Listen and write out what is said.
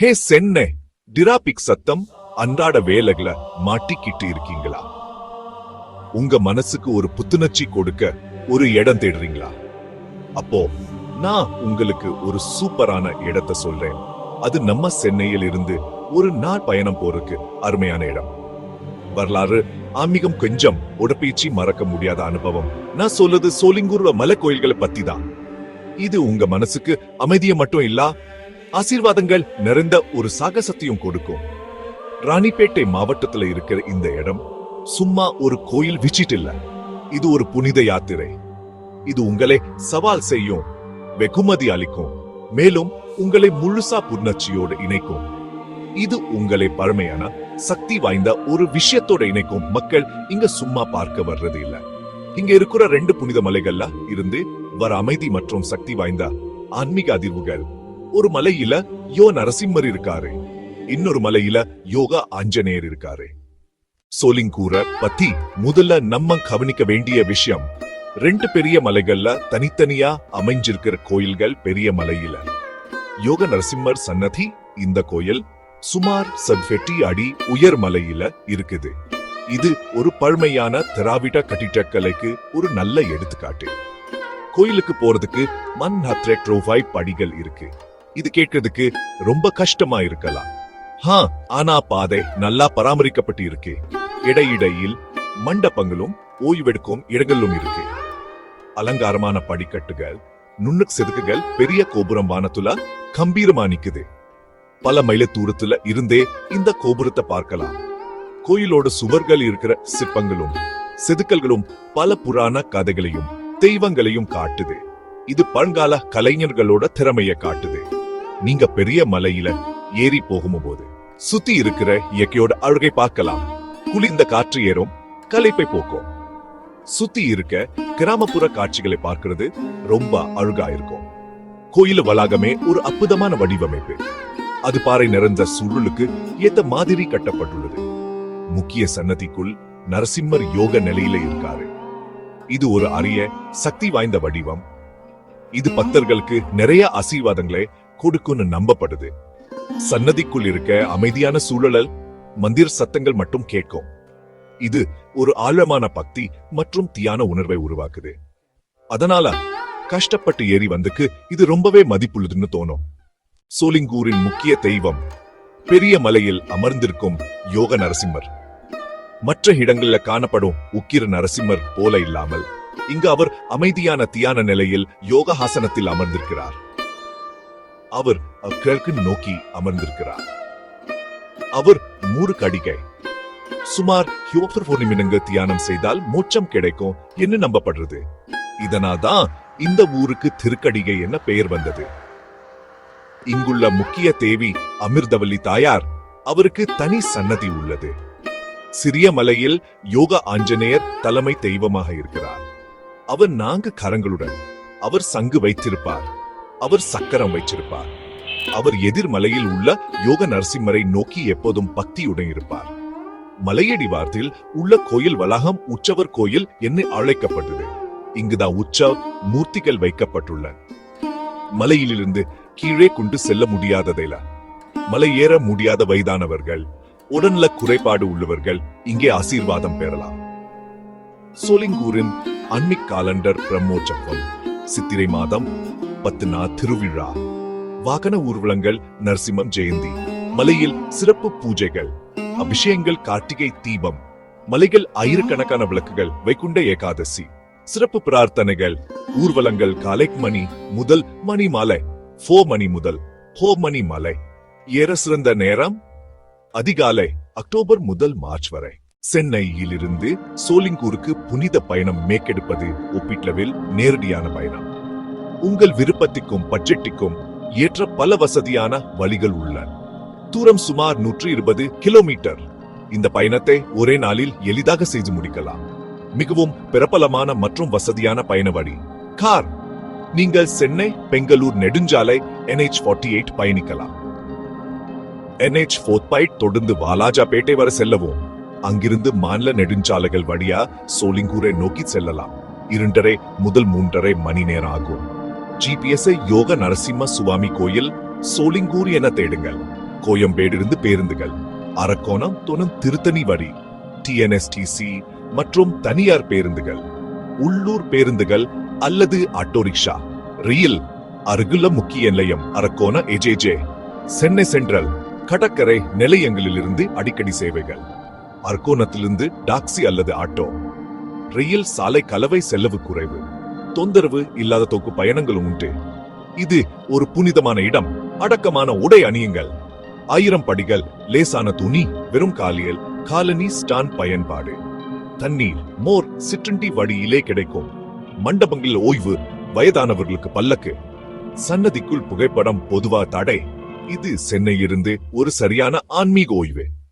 ஹே Chennai traffic சத்தம் அன்றாட வேலைகளை மாட்டிக்கிட்டு இருக்கீங்களா? உங்க மனசுக்கு ஒரு புத்துணர்ச்சி கொடுக்க ஒரு இடம் தேடுறீங்களா? அப்போ நான் உங்களுக்கு ஒரு சூப்பரான இடத்தை சொல்றேன். அது நம்ம சென்னையில் இருந்து ஒரு நாள் பயணம் போறதுக்கு அருமையான இடம். வரலாறு ஆன்மீகம் கொஞ்சம் உடற்பயிற்சி மறக்க முடியாத அனுபவம். நான் சொல்றது சோலிங்கூர்ல மலை கோயில்களை பத்தி தான் இது உங்க மனசுக்கு அமைதியை மட்டும் இல்ல ஆசீர்வாதங்கள் நிறைந்த ஒரு சாகசத்தையும் கொடுக்கும். ராணிப்பேட்டை மாவட்டத்துல இருக்கிற இந்த இடம் சும்மா ஒரு கோயில் விசிட் இல்ல. இது ஒரு புனித யாத்திரை. இது உங்களை சவால் செய்யும் வெகுமதி அளிக்கும் மேலும் உங்களை முழுசா புணர்ச்சியோடு இணைக்கும். இது உங்களை பழமையான சக்தி வாய்ந்த ஒரு விஷயத்தோட இணைக்கும். மக்கள் இங்க சும்மா பார்க்க வர்றது இல்ல. இங்க இருக்கிற ரெண்டு புனித மலைகள்ல இருந்து வர அமைதி மற்றும் சக்தி வாய்ந்த ஆன்மீக அதிர்வுகள் ஒரு மலையில யோ நரசிம்மர் இருக்காரு. இன்னொரு மலையில யோகா ஆஞ்சநேயர் இருக்காரு. சோலிங்கூர பத்தி முதல்ல நம்ம கவனிக்க வேண்டிய விஷயம் ரெண்டு பெரிய மலைகள்ல தனித்தனியா அமைஞ்சிருக்கிற கோயில்கள் பெரிய மலையில. யோக நரசிம்மர் சன்னதி இந்த கோயில் சுமார் சத்வெட்டி அடி உயர் மலையில இருக்குது. இது ஒரு பழமையான திராவிட கட்டிடக்கலைக்கு ஒரு நல்ல எடுத்துக்காட்டு. கோயிலுக்கு போறதுக்கு மண் ரோவாய் படிகள் இருக்கு. இது கேட்கறதுக்கு ரொம்ப கஷ்டமா இருக்கலாம். ஹா ஆனா பாதை நல்லா பராமரிக்கப்பட்டு இருக்கு இடையிடையில் மண்டபங்களும் ஓய்வெடுக்கும் இடங்களும் இருக்கு. அலங்காரமான படிக்கட்டுகள் நுண்ணுக் செதுக்குகள் பெரிய கோபுரம் வானத்துல கம்பீரமா நிக்குது. பல மைல தூரத்துல இருந்தே இந்த கோபுரத்தை பார்க்கலாம். கோயிலோட சுவர்கள் இருக்கிற சிற்பங்களும் செதுக்கல்களும் பல புராண கதைகளையும் தெய்வங்களையும் காட்டுது. இது பழங்கால கலைஞர்களோட திறமையை காட்டுது. நீங்க பெரிய மலையில ஏறி போகும்போது சுத்தி இருக்கிற இயற்கையோட அழகை பார்க்கலாம். குளிர்ந்த காற்று ஏறும் கலைப்பை போக்கும். சுத்தி இருக்க கிராமப்புற காட்சிகளை பார்க்கிறது ரொம்ப அழகா இருக்கும். கோயில் வளாகமே ஒரு அற்புதமான வடிவமைப்பு. அது பாறை நிறைந்த சுருளுக்கு ஏத்த மாதிரி கட்டப்பட்டுள்ளது. முக்கிய சன்னதிக்குள் நரசிம்மர் யோக நிலையில இருக்காரு. இது ஒரு அரிய சக்தி வாய்ந்த வடிவம். இது பக்தர்களுக்கு நிறைய ஆசீர்வாதங்களை கொடுக்கும்னு நம்பப்படுது. சன்னதிக்குள் இருக்க அமைதியான சூழலல் மந்திர சத்தங்கள் மட்டும் கேட்கும். இது ஒரு ஆழமான பக்தி மற்றும் தியான உணர்வை உருவாக்குது. அதனால கஷ்டப்பட்டு ஏறி வந்துக்கு இது ரொம்பவே மதிப்புள்ளதுன்னு தோணும். சோலிங்கூரின் முக்கிய தெய்வம் பெரிய மலையில் அமர்ந்திருக்கும் யோக நரசிம்மர். மற்ற இடங்கள்ல காணப்படும் உக்கிர நரசிம்மர் போல இல்லாமல் இங்கு அவர் அமைதியான தியான நிலையில் யோகஹாசனத்தில் அமர்ந்திருக்கிறார். அவர் கிழக்கு நோக்கி அமர்ந்திருக்கிறார். அவர் மூறு கடிகை சுமார் ஹியோபர் நிமிடங்கள் தியானம் செய்தால் மோட்சம் கிடைக்கும் என்று நம்பப்படுறது. இதனால்தான் இந்த ஊருக்கு திருக்கடிகை என பெயர் வந்தது. இங்குள்ள முக்கிய தேவி அமிர்தவல்லி தாயார் அவருக்கு தனி சன்னதி உள்ளது. சிறிய மலையில் யோக ஆஞ்சநேயர் தலைமை தெய்வமாக இருக்கிறார். அவர் நான்கு கரங்களுடன் அவர் சங்கு வைத்திருப்பார். அவர் சக்கரம் வைச்சிருப்பார். அவர் எதிர்மலையில் உள்ள யோக நரசிம்மரை நோக்கி எப்போதும் பக்தியுடன் இருப்பார். மலையடிவாரத்தில் உள்ள கோயில் வளாகம் உற்சவர் கோயில் என்று அழைக்கப்பட்டது. இங்குதான் உற்சவ் மூர்த்திகள் வைக்கப்பட்டுள்ள மலையிலிருந்து கீழே கொண்டு செல்ல முடியாததைல. மலை ஏற முடியாத வயதானவர்கள் உடல்நல குறைபாடு உள்ளவர்கள் இங்கே ஆசீர்வாதம் பெறலாம். சோலிங்கூரின் அன்னிக் காலண்டர் பிரம்மோற்சவம் சித்திரை மாதம் பத்து திருவிழா. வாகன ஊர்வலங்கள் நரசிம்மம் ஜெயந்தி. மலையில் சிறப்பு பூஜைகள். அபிஷேகங்கள் கார்த்திகை தீபம். மலைகள் ஆயிரக்கணக்கான விளக்குகள் வைகுண்ட ஏகாதசி. சிறப்பு பிரார்த்தனைகள். ஊர்வலங்கள் காலை மணி முதல் மணி மாலை. ஃபோ மணி முதல் ஹோ மணி மாலை. ஏற சிறந்த நேரம்? அதிகாலை அக்டோபர் முதல் மார்ச் வரை. சென்னையிலிருந்து சோலிங்கூருக்கு புனித பயணம் மேற்கெடுப்பது ஒப்பீட்டளவில் நேரடியான பயணம். உங்கள் விருப்பத்திற்கும் பட்ஜெட்டிற்கும் ஏற்ற பல வசதியான வழிகள் உள்ளன. தூரம் சுமார் நூற்றி இருபது கிலோமீட்டர் இந்த பயணத்தை ஒரே நாளில் எளிதாக செய்து முடிக்கலாம். மிகவும் பிரபலமான மற்றும் வசதியான பயண வழி கார். நீங்கள் சென்னை பெங்களூர் நெடுஞ்சாலை NH48 ஃபார்ட்டி எயிட் பயணிக்கலாம். என்ஹெச் ஃபோர்த் பைட் தொடர்ந்து வாலாஜாபேட்டை வரை செல்லவும். அங்கிருந்து மாநில நெடுஞ்சாலைகள் வழியா சோலிங்கூரை நோக்கி செல்லலாம். இரண்டரை முதல் மூன்றரை மணி நேரம் ஆகும். ஜிபிஎஸ் யோக நரசிம்ம சுவாமி கோயில் சோலிங்கூர் என தேடுங்கள். கோயம்பேடிலிருந்து பேருந்துகள். அரக்கோணம் துணம் திருத்தணி வழி டிஎன்எஸ்டிசி மற்றும் தனியார் பேருந்துகள். உள்ளூர் பேருந்துகள் அல்லது ஆட்டோ ரிக்ஷா. ரியல் அருகுல முக்கிய நிலையம் அரக்கோண ஏஜேஜே சென்னை சென்ட்ரல் கடற்கரை நிலையங்களிலிருந்து அடிக்கடி சேவைகள். அரக்கோணத்திலிருந்து டாக்ஸி அல்லது ஆட்டோ. ரயில் சாலை கலவை செலவு குறைவு. தொந்தரவு இல்லாத தொகு பயணங்களும் உண்டு. இது ஒரு புனிதமான இடம். அடக்கமான உடை அணியுங்கள். ஆயிரம் படிகள் லேசான துணி வெறும் காலியல் காலனி ஸ்டான் பயன்பாடு. தண்ணீர் மோர் சிற்றுண்டி வழியிலே கிடைக்கும். மண்டபங்களில் ஓய்வு வயதானவர்களுக்கு பல்லக்கு. சன்னதிக்குள் புகைப்படம் பொதுவா தடை. இது சென்னையிலிருந்து ஒரு சரியான ஆன்மீக ஓய்வு.